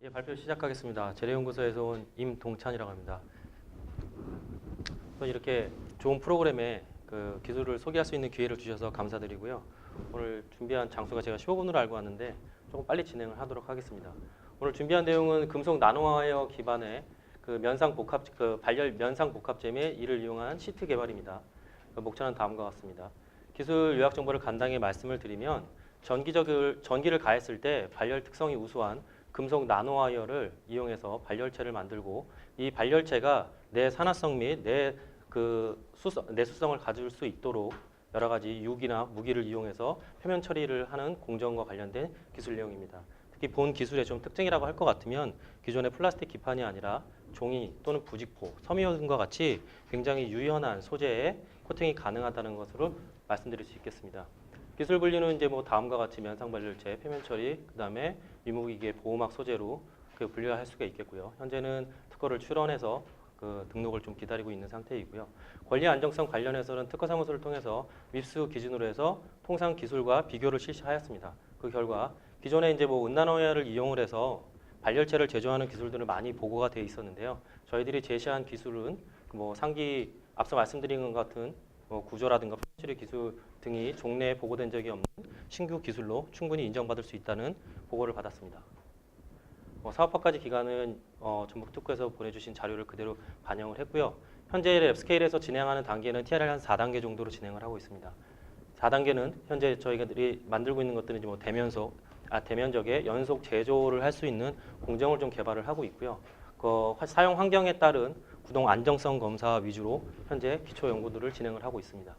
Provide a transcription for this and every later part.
예, 발표 시작하겠습니다. 재래연구소에서 온 임동찬이라고 합니다. 또 이렇게 좋은 프로그램에 그 기술을 소개할 수 있는 기회를 주셔서 감사드리고요. 오늘 준비한 장소가 제가 15분으로 알고 왔는데 조금 빨리 진행을 하도록 하겠습니다. 오늘 준비한 내용은 금속 나노와이어 기반의 그 면상 복합 그 발열 면상 복합잼의 이를 이용한 시트 개발입니다. 그 목차는 다음과 같습니다. 기술 요약 정보를 간단히 말씀을 드리면 전기적을 전기를 가했을 때 발열 특성이 우수한 금속 나노와이어를 이용해서 발열체를 만들고 이 발열체가 내 산화성 및 내 그 수성 내수성을 가질 수 있도록 여러 가지 유기나 무기를 이용해서 표면 처리를 하는 공정과 관련된 기술 내용입니다. 특히 본 기술의 좀 특징이라고 할 것 같으면 기존의 플라스틱 기판이 아니라 종이 또는 부직포, 섬유 등과 같이 굉장히 유연한 소재에 코팅이 가능하다는 것으로 말씀드릴 수 있겠습니다. 기술 분류는 이제 뭐 다음과 같이 면상 발열체, 표면 처리, 그다음에 유무기계 보호막 소재로 그 분류할 수가 있겠고요. 현재는 특허를 출원해서 그 등록을 좀 기다리고 있는 상태이고요. 권리 안정성 관련해서는 특허 사무소를 통해서 밉수 기준으로 해서 통상 기술과 비교를 실시하였습니다. 그 결과 기존에 이제 뭐 은나노야를 이용을 해서 발열체를 제조하는 기술들은 많이 보고가 돼 있었는데요. 저희들이 제시한 기술은 뭐 상기 앞서 말씀드린 것 같은 뭐 구조라든가 표출의 기술 등이 종래에 보고된 적이 없는 신규 기술로 충분히 인정받을 수 있다는 보고를 받았습니다. 어, 사업화까지 기간은 어, 전북 특구에서 보내주신 자료를 그대로 반영을 했고요. 현재 랩스케일에서 진행하는 단계는 TRL 한 4단계 정도로 진행을 하고 있습니다. 4단계는 현재 저희들이 만들고 있는 것들은 뭐 대면속, 아, 대면적의 연속 제조를 할 수 있는 공정을 좀 개발을 하고 있고요. 그 화- 사용 환경에 따른 구동 안정성 검사 위주로 현재 기초 연구들을 진행을 하고 있습니다.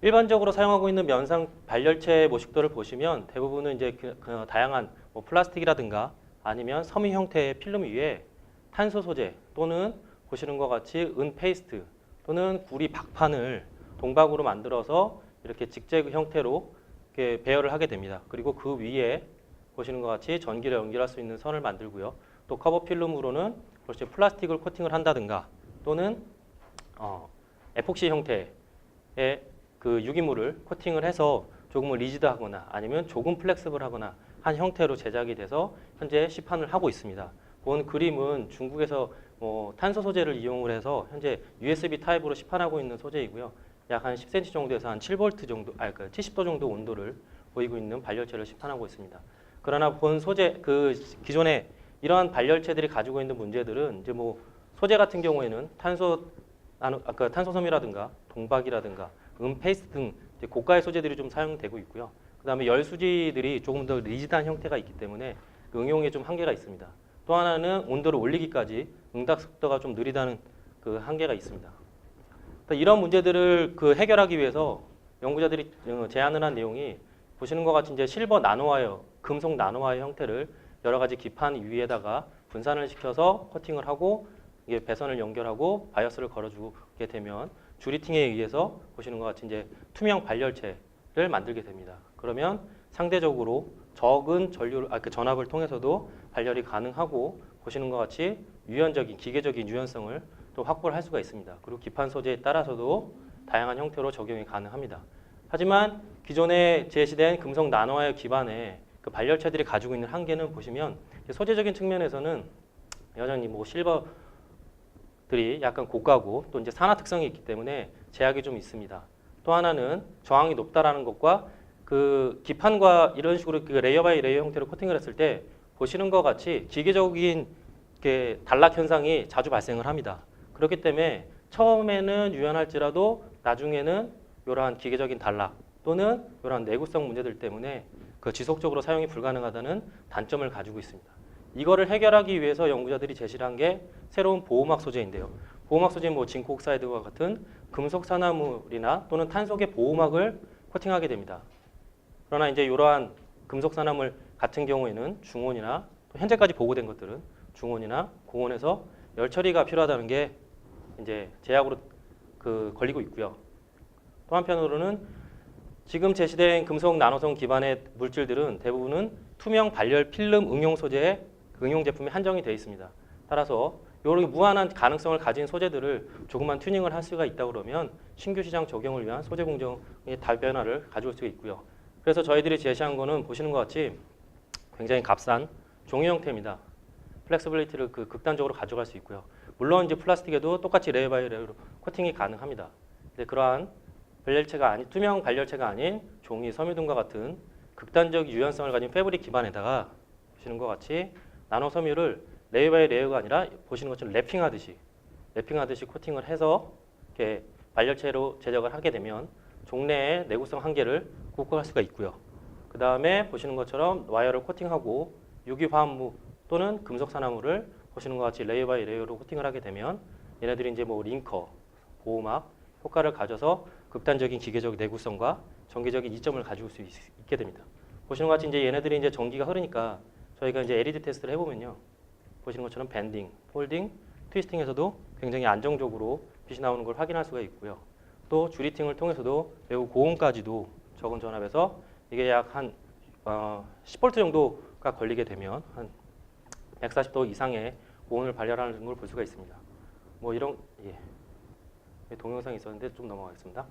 일반적으로 사용하고 있는 면상 발열체 모식도를 보시면 대부분은 이제 그, 그 다양한 뭐 플라스틱이라든가 아니면 섬유 형태의 필름 위에 탄소 소재 또는 보시는 것 같이 은 페이스트 또는 구리 박판을 동박으로 만들어서 이렇게 직제 형태로 이렇게 배열을 하게 됩니다. 그리고 그 위에 보시는 것 같이 전기를 연결할 수 있는 선을 만들고요. 또 커버 필름으로는 그렇지 플라스틱을 코팅을 한다든가 또는 어, 에폭시 형태의 그 유기물을 코팅을 해서 조금은 리지드하거나 아니면 조금 플렉스블하거나 한 형태로 제작이 돼서 현재 시판을 하고 있습니다. 본 그림은 중국에서 뭐 탄소 소재를 이용을 해서 현재 USB 타입으로 시판하고 있는 소재이고요. 약 한 10cm 정도에서 한 7V 정도, 아니 그 70도 정도 온도를 보이고 있는 발열체를 시판하고 있습니다. 그러나 본 소재 그 기존에 이러한 발열체들이 가지고 있는 문제들은 이제 뭐 소재 같은 경우에는 탄소 아까 탄소 섬유라든가 동박이라든가 음 페이스트 등 고가의 소재들이 좀 사용되고 있고요. 그다음에 열 수지들이 조금 더 리지드한 형태가 있기 때문에 그 응용에 좀 한계가 있습니다. 또 하나는 온도를 올리기까지 응답 속도가 좀 느리다는 그 한계가 있습니다. 그러니까 이런 문제들을 그 해결하기 위해서 연구자들이 어, 제안을 한 내용이 보시는 것 같이 이제 실버 나노와이어, 금속 나노와이어 형태를 여러 가지 기판 위에다가 분산을 시켜서 커팅을 하고 이게 배선을 연결하고 바이어스를 걸어주게 되면 주리팅에 의해서 보시는 것 같이 이제 투명 발열체를 만들게 됩니다. 그러면 상대적으로 적은 전류, 아, 그 전압을 통해서도 발열이 가능하고 보시는 것 같이 유연적인 기계적인 유연성을 또 확보를 할 수가 있습니다. 그리고 기판 소재에 따라서도 다양한 형태로 적용이 가능합니다. 하지만 기존에 제시된 금속 나노와이어 기반의 그 발열체들이 가지고 있는 한계는 보시면 소재적인 측면에서는 여전히 뭐 실버들이 약간 고가고 또 이제 산화 특성이 있기 때문에 제약이 좀 있습니다. 또 하나는 저항이 높다라는 것과 그 기판과 이런 식으로 그 레이어 바이 레이어 형태로 코팅을 했을 때 보시는 것 같이 기계적인 단락 현상이 자주 발생을 합니다. 그렇기 때문에 처음에는 유연할지라도 나중에는 이러한 기계적인 단락 또는 이러한 내구성 문제들 때문에 그 지속적으로 사용이 불가능하다는 단점을 가지고 있습니다. 이거를 해결하기 위해서 연구자들이 제시를 한 게 새로운 보호막 소재인데요. 보호막 소재는 뭐 징크 옥사이드와 같은 금속 산화물이나 또는 탄속의 보호막을 코팅하게 됩니다. 그러나 이제 이러한 금속 산화물 같은 경우에는 중온이나 또 현재까지 보고된 것들은 중온이나 고온에서 열 처리가 필요하다는 게 이제 제약으로 그 걸리고 있고요. 또 한편으로는 지금 제시된 금속 나노성 기반의 물질들은 대부분은 투명 발열 필름 응용 소재의 그 응용 제품에 한정이 되어 있습니다. 따라서 이런 무한한 가능성을 가진 소재들을 조금만 튜닝을 할 수가 있다 그러면 신규 시장 적용을 위한 소재 공정의 달변화를 가져올 수가 있고요. 그래서 저희들이 제시한 거는 보시는 것 같이 굉장히 값싼 종이 형태입니다. 플렉시빌리티를 그 극단적으로 가져갈 수 있고요. 물론 이제 플라스틱에도 똑같이 레이어 바이 레이어로 코팅이 가능합니다. 근데 그러한 발열체가 아닌 투명 발열체가 아닌 종이, 섬유 등과 같은 극단적 유연성을 가진 패브릭 기반에다가 보시는 것 같이 나노 섬유를 레이어 바이 레이어가 아니라 보시는 것처럼 랩핑하듯이 랩핑하듯이 코팅을 해서 이렇게 발열체로 제작을 하게 되면 종래의 내구성 한계를 극복할 수가 있고요. 그 다음에 보시는 것처럼 와이어를 코팅하고 유기 화합무 또는 금속 산화물을 보시는 것 같이 레이어 바이 레이어로 코팅을 하게 되면 얘네들이 이제 뭐 링커, 보호막 효과를 가져서 극단적인 기계적 내구성과 전기적인 이점을 가지고 수 있, 게 됩니다. 보시는 것 같이 이제 얘네들이 이제 전기가 흐르니까 저희가 이제 LED 테스트를 해보면요. 보시는 것처럼 밴딩, 폴딩, 트위스팅에서도 굉장히 안정적으로 빛이 나오는 걸 확인할 수가 있고요. 또 주리팅을 통해서도 매우 고온까지도 적은 전압에서 이게 약한 어, 10V 정도가 걸리게 되면 한 140도 이상의 고온을 발열하는 걸 볼 수가 있습니다. 뭐 이런 예. 동영상이 있었는데 좀 넘어가겠습니다.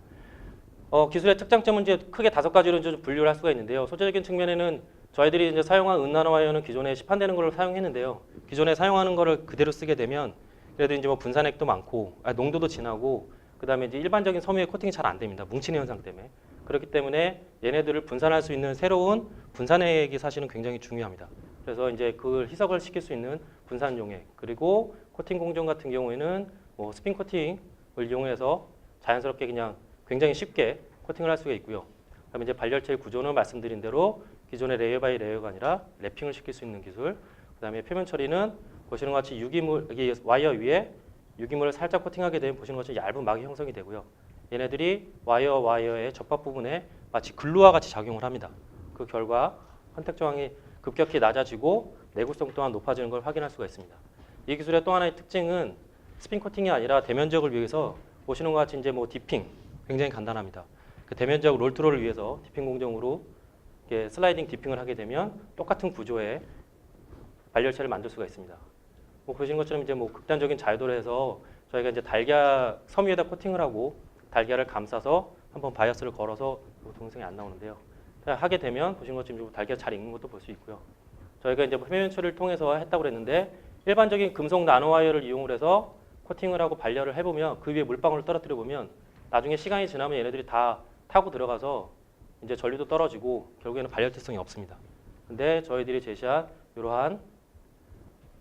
어, 기술의 특장점은 이제 크게 다섯 가지로 좀 분류를 할 수가 있는데요. 소재적인 측면에는 저희들이 이제 사용한 은나노 와이어는 기존에 시판되는 걸 사용했는데요. 기존에 사용하는 거를 그대로 쓰게 되면 그래도 이제 뭐 분산액도 많고 아, 농도도 진하고 그다음에 이제 일반적인 섬유의 코팅이 잘 안 됩니다. 뭉치는 현상 때문에. 그렇기 때문에 얘네들을 분산할 수 있는 새로운 분산액이 사실은 굉장히 중요합니다. 그래서 이제 그걸 희석을 시킬 수 있는 분산 용액 그리고 코팅 공정 같은 경우에는 뭐 스핀 코팅을 이용해서 자연스럽게 그냥 굉장히 쉽게 코팅을 할 수가 있고요. 그다음에 이제 발열체의 구조는 말씀드린 대로 기존의 레이어 바이 레이어가 아니라 랩핑을 시킬 수 있는 기술. 그다음에 표면 처리는 보시는 것 같이 유기물 여기 와이어 위에 유기물을 살짝 코팅하게 되면 보시는 것처럼 얇은 막이 형성이 되고요. 얘네들이 와이어 와이어의 접합 부분에 마치 글루와 같이 작용을 합니다. 그 결과 컨택 저항이 급격히 낮아지고 내구성 또한 높아지는 걸 확인할 수가 있습니다. 이 기술의 또 하나의 특징은 스핀 코팅이 아니라 대면적을 위해서 보시는 것 같이 이제 뭐 디핑 굉장히 간단합니다. 그 대면적 롤트롤을 위해서 디핑 공정으로 슬라이딩 디핑을 하게 되면 똑같은 구조의 발열체를 만들 수가 있습니다. 뭐 보시는 것처럼 이제 뭐 극단적인 자유도를 해서 저희가 이제 달걀 섬유에다 코팅을 하고 달걀을 감싸서 한번 바이어스를 걸어서 뭐 동영상이 안 나오는데요. 하게 되면 보시는 것처럼 좀 달걀 잘 익는 것도 볼 수 있고요. 저희가 이제 뭐 표면 처리를 통해서 했다고 그랬는데 일반적인 금속 나노와이어를 이용을 해서 코팅을 하고 발열을 해보면 그 위에 물방울을 떨어뜨려 보면 나중에 시간이 지나면 얘네들이 다 타고 들어가서 이제 전류도 떨어지고 결국에는 발열 특성이 없습니다. 근데 저희들이 제시한 이러한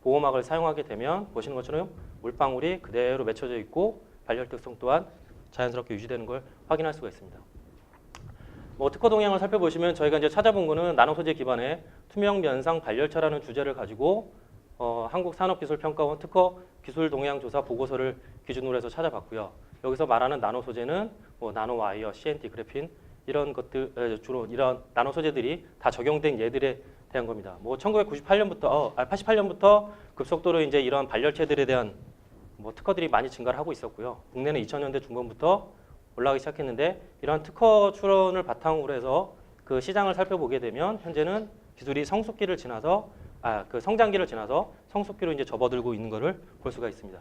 보호막을 사용하게 되면 보시는 것처럼 물방울이 그대로 맺혀져 있고 발열 특성 또한 자연스럽게 유지되는 걸 확인할 수가 있습니다. 뭐 특허 동향을 살펴보시면 저희가 이제 찾아본 거는 나노 소재 기반의 투명 면상 발열차라는 주제를 가지고 어, 한국산업기술평가원 특허 기술 동향 조사 보고서를 기준으로 해서 찾아봤고요. 여기서 말하는 나노 소재는 뭐 나노 와이어, CNT, 그래핀 이런 것들 에, 주로 이런 나노 소재들이 다 적용된 예들에 대한 겁니다. 뭐 1998년부터 어, 아, 88년부터 급속도로 이제 이런 발열체들에 대한 뭐 특허들이 많이 증가를 하고 있었고요. 국내는 2000년대 중반부터 올라가기 시작했는데 이런 특허 출원을 바탕으로 해서 그 시장을 살펴보게 되면 현재는 기술이 성숙기를 지나서 아, 그 성장기를 지나서 성숙기로 이제 접어들고 있는 것을 볼 수가 있습니다.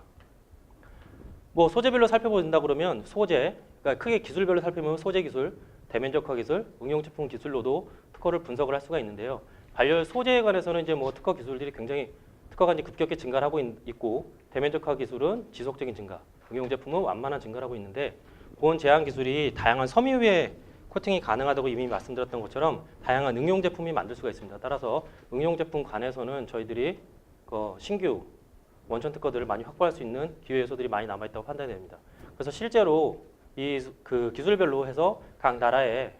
뭐 소재별로 살펴본다 그러면 소재, 그러니까 크게 기술별로 살펴보면 소재 기술, 대면적화 기술, 응용 제품 기술로도 특허를 분석을 할 수가 있는데요. 발열 소재에 관해서는 이제 뭐 특허 기술들이 굉장히 특허가 이제 급격히 증가를 하고 있, 있고 대면적화 기술은 지속적인 증가, 응용 제품은 완만한 증가를 하고 있는데 보온 제한 기술이 다양한 섬유 위에 코팅이 가능하다고 이미 말씀드렸던 것처럼 다양한 응용 제품이 만들 수가 있습니다. 따라서 응용 제품 관해서는 저희들이 그 신규 원천 특허들을 많이 확보할 수 있는 기회 요소들이 많이 남아 있다고 판단이 됩니다. 그래서 실제로 이 그 기술별로 해서 각 나라의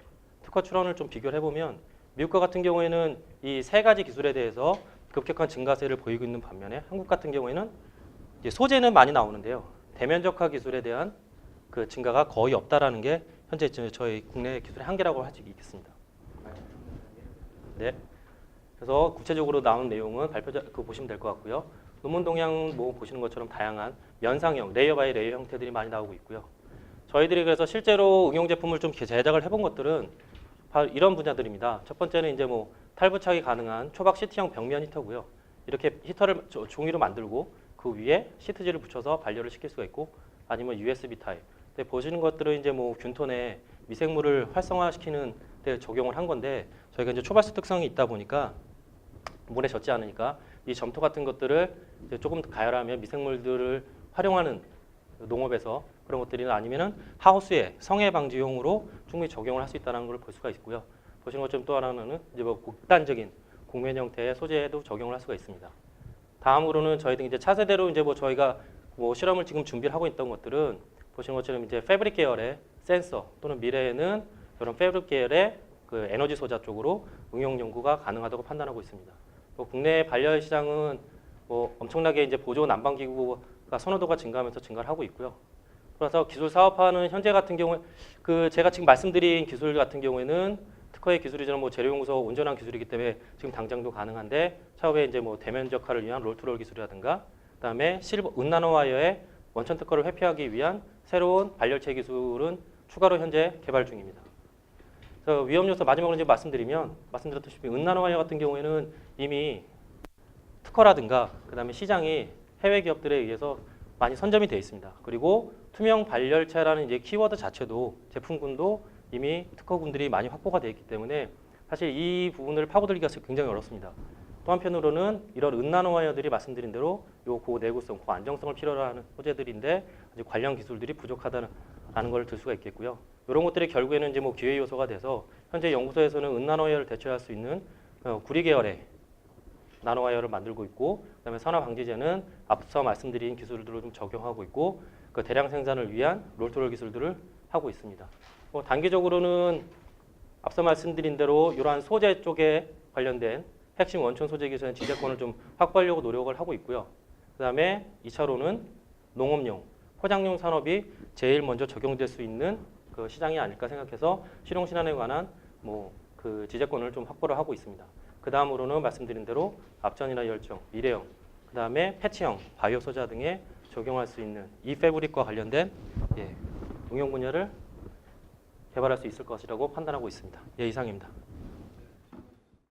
특허 출원을 좀 비교를 해보면 미국과 같은 경우에는 이 세 가지 기술에 대해서 급격한 증가세를 보이고 있는 반면에 한국 같은 경우에는 소재는 많이 나오는데요. 대면적화 기술에 대한 그 증가가 거의 없다라는 게 현재 저- 저희 국내 기술의 한계라고 할 수 있겠습니다. 네. 그래서 구체적으로 나온 내용은 발표자 그 보시면 될 것 같고요. 논문 동향 뭐 보시는 것처럼 다양한 면상형 레이어 바이 레이어 형태들이 많이 나오고 있고요. 저희들이 그래서 실제로 응용 제품을 좀 제작을 해본 것들은 바로 이런 분야들입니다. 첫 번째는 이제 뭐 탈부착이 가능한 초박 시트형 벽면 히터고요. 이렇게 히터를 저- 종이로 만들고 그 위에 시트지를 붙여서 발열을 시킬 수가 있고 아니면 USB 타입. 근데 보시는 것들은 이제 뭐 균톤에 미생물을 활성화시키는 데 적용을 한 건데 저희가 이제 초발수 특성이 있다 보니까 물에 젖지 않으니까 이 점토 같은 것들을 이제 조금 더 가열하면 미생물들을 활용하는 농업에서 그런 것들이나 아니면은 하우스에 성해 방지용으로 충분히 적용을 할 수 있다는 걸 볼 수가 있고요. 보시는 것처럼 또 하나는 이제 뭐 극단적인 곡면 형태의 소재에도 적용을 할 수가 있습니다. 다음으로는 저희들 이제 차세대로 이제 뭐 저희가 뭐 실험을 지금 준비를 하고 있던 것들은 보시는 것처럼 이제 패브릭 계열의 센서 또는 미래에는 이런 패브릭 계열의 그 에너지 소자 쪽으로 응용 연구가 가능하다고 판단하고 있습니다. 뭐 국내 발열 시장은 뭐 엄청나게 이제 보조 난방 기구가 선호도가 증가하면서 증가를 하고 있고요. 그래서 기술 사업화는 현재 같은 경우에 그 제가 지금 말씀드린 기술 같은 경우에는 특허의 기술이지만 뭐 재료연구소 온전한 기술이기 때문에 지금 당장도 가능한데 차후에 이제 뭐 대면 적화를 위한 롤투롤 기술이라든가 그다음에 실버 은나노 와이어의 원천 특허를 회피하기 위한 새로운 발열체 기술은 추가로 현재 개발 중입니다. 위험 요소 마지막으로 이제 말씀드리면 말씀드렸다시피 은나노 와이어 같은 경우에는 이미 특허라든가 그다음에 시장이 해외 기업들에 의해서 많이 선점이 되어 있습니다. 그리고 투명 발열체라는 이제 키워드 자체도 제품군도 이미 특허군들이 많이 확보가 되어 있기 때문에 사실 이 부분을 파고들기가 굉장히 어렵습니다. 또 한편으로는 이런 은나노 와이어들이 말씀드린 대로 요 고내구성, 고안정성을 필요로 하는 소재들인데 아직 관련 기술들이 부족하다는 걸 들 수가 있겠고요. 이런 것들이 결국에는 이제 뭐 기회 요소가 돼서 현재 연구소에서는 은나노 와이어를 대체할 수 있는 어, 구리 계열의 나노 와이어를 만들고 있고 그다음에 산화 방지제는 앞서 말씀드린 기술들을 좀 적용하고 있고 그 대량 생산을 위한 롤토롤 기술들을 하고 있습니다. 뭐 단기적으로는 앞서 말씀드린 대로 이러한 소재 쪽에 관련된 핵심 원천 소재 기술의 지배권을 좀 확보하려고 노력을 하고 있고요. 그다음에 2차로는 농업용, 포장용 산업이 제일 먼저 적용될 수 있는 그 시장이 아닐까 생각해서 실용 신안에 관한 뭐 그 지재권을 좀 확보를 하고 있습니다. 그 다음으로는 말씀드린 대로 압전이나 열정, 미래형, 그 다음에 패치형, 바이오 소자 등에 적용할 수 있는 이 패브릭과 관련된 예, 응용 분야를 개발할 수 있을 것이라고 판단하고 있습니다. 예, 이상입니다.